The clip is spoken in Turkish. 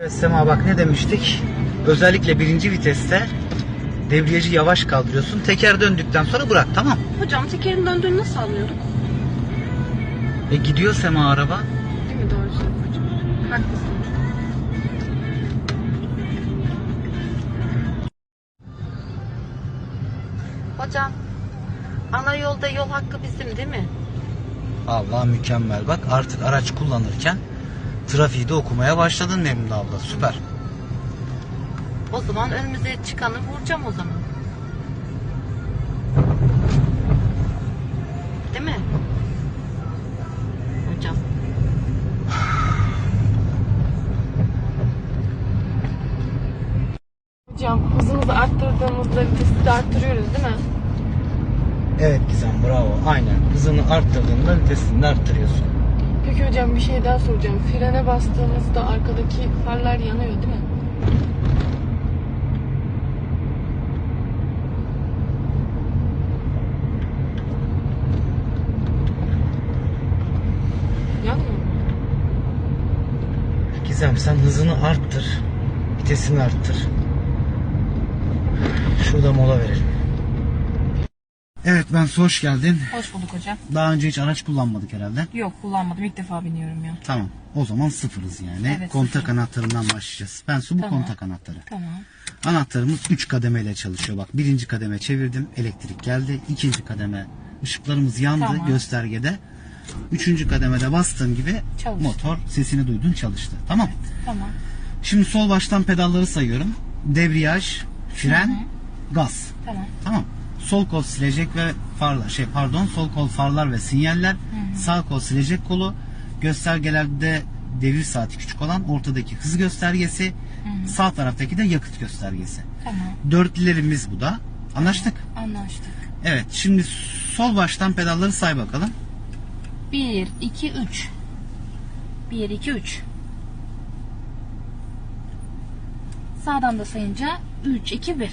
Evet Sema bak ne demiştik? Özellikle birinci viteste debriyajı yavaş kaldırıyorsun. Teker döndükten sonra bırak tamam. Hocam tekerin döndüğünü nasıl anlıyorduk? E gidiyor Sema araba. Değil mi? Doğru söylüyorsun hocam. Haklısın. Hocam, ana yolda yol hakkı bizim değil mi? Allah mükemmel bak artık araç kullanırken trafiği de okumaya başladın Memnun abla süper. O zaman önümüze çıkanı vuracağım o zaman. Değil mi? Hocam. Hocam hızımızı arttırdığımızda vitesi de arttırıyoruz değil mi? Evet Gizem bravo aynen hızını arttırdığında vitesini de arttırıyorsun. Peki hocam bir şey daha soracağım. Frene bastığımızda arkadaki farlar yanıyor değil mi? Yanmıyor mu? Sen hızını arttır. Vitesini arttır. Şurada mola verelim. Evet ben hoş geldin. Hoş bulduk hocam. Daha önce hiç araç kullanmadık herhalde. Yok kullanmadım. İlk defa biniyorum ya. Tamam. O zaman sıfırız yani. Evet, kontak sıfır. anahtarından başlayacağız. Ben su bu Tamam. kontak anahtarı. Tamam. Anahtarımız 3 kademeyle çalışıyor. Bak birinci kademe çevirdim. Elektrik geldi. İkinci kademe ışıklarımız yandı Tamam. göstergede. Üçüncü kademede bastığım gibi Çalıştı. motor sesini duydun çalıştı. Tamam. Tamam. Şimdi sol baştan pedalları sayıyorum. Debriyaj, fren, gaz. Tamam. Tamam. Sol kol silecek ve farlar şey pardon sol kol farlar ve sinyaller. Sağ kol silecek kolu. Göstergelerde devir saati küçük olan ortadaki hız göstergesi. Sağ taraftaki de yakıt göstergesi. Tamam. Dörtlülerimiz bu da. Anlaştık. Anlaştık. Evet şimdi sol baştan pedalları say bakalım. 1, 2, 3. 1, 2, 3. Sağdan da sayınca 3, 2, 1.